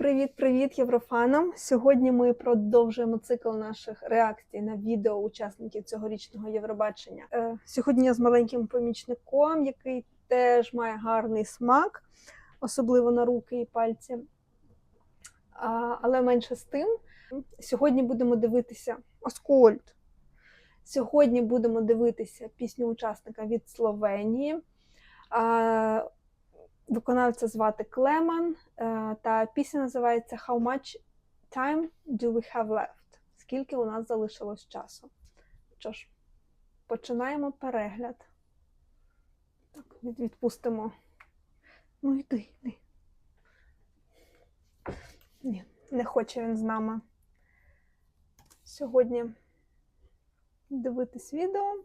Привіт-привіт, єврофанам! Сьогодні ми продовжуємо цикл наших реакцій на відео учасників цьогорічного Євробачення. Е, Сьогодні я з маленьким помічником, який теж має гарний смак, особливо на руки і пальці. Але менше з тим, сьогодні будемо дивитися Оскольд. Сьогодні будемо дивитися пісню учасника від Словенії. Виконавця звати Клеман, е, та пісня називається How much time do we have left? Скільки у нас залишилось часу? Що ж, починаємо перегляд. Так, відпустимо. Ну, йди, йди. Ні, не хоче він з нами сьогодні дивитись відео.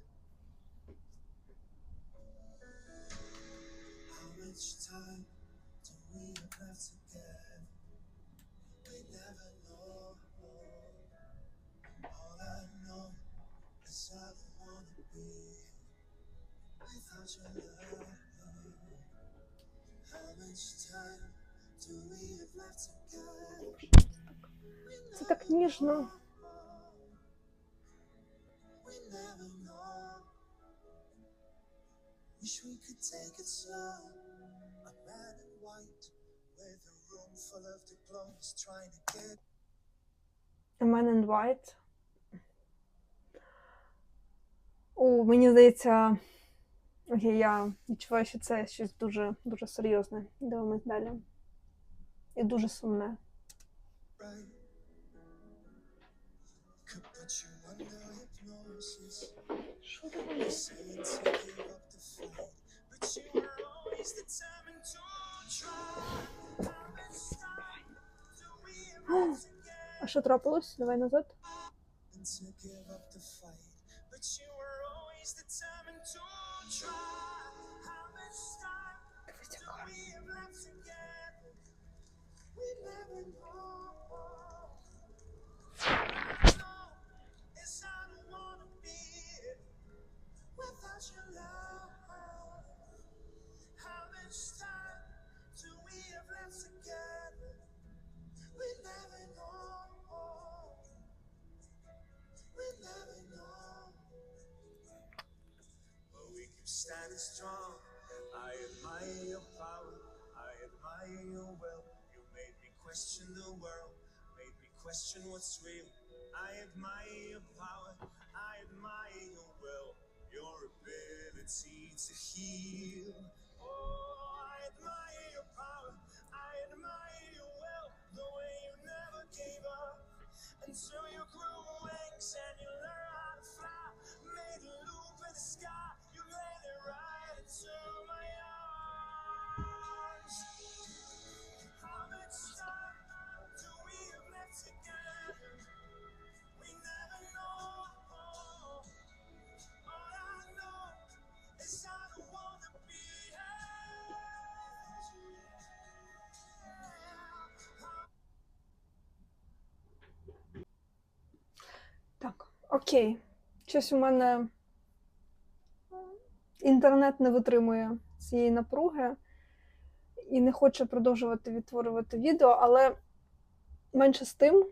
How much time do we have left together? We never know. All I know is I don't wanna be without your love. How much time do we have left together? Це так ніжно. We never know. Wish we could take it slow. A Man in White. О, мені здається, окей, я відчуваю, що це щось дуже, дуже серйозне. Дивимось далі. І дуже сумне. Що таке? Що трапилось? Давай назад. and standing strong. I admire your power. I admire your will. You made me question the world. Made me question what's real. I admire your power. I admire your will. Your ability to heal. Oh, I admire your power. I admire your will. The way you never gave up. Until you окей. Щось у мене інтернет не витримує цієї напруги і не хоче продовжувати відтворювати відео, але менше з тим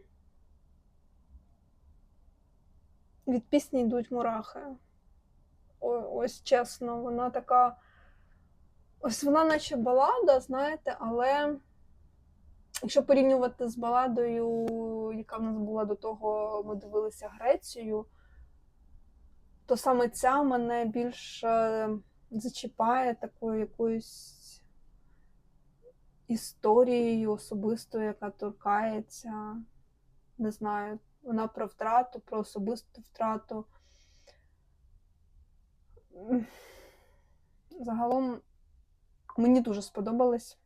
від пісні йдуть мурахи. Ось чесно, вона така. Ось вона наче балада, знаєте, але якщо порівнювати з баладою, яка в нас була до того, ми дивилися Грецію, то саме ця мене більше зачіпає такою якоюсь історією особистою, яка торкається. Не знаю, вона про втрату, про особисту втрату. Загалом Мені дуже сподобалось.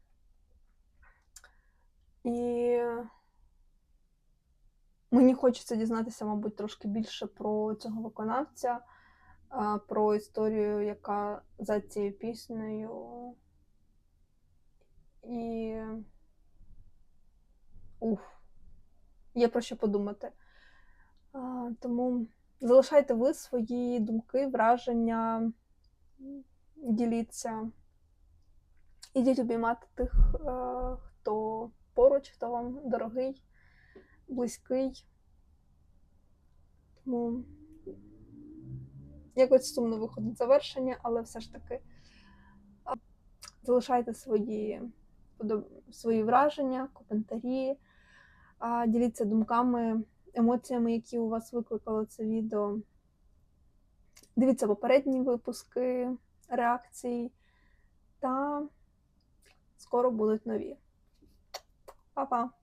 І мені хочеться дізнатися, мабуть, трошки більше про цього виконавця, про історію, яка за цією піснею. І. Уф. Є про що подумати. Тому залишайте ви свої думки, враження, діліться. Ідіть обіймати тих, е, поруч, хто вам дорогий, близький. Тому якось сумно виходить завершення, але все ж таки залишайте свої, свої враження, коментарі, діліться думками, емоціями, які у вас викликало це відео. Дивіться попередні випуски реакцій. Та скоро будуть нові. 八方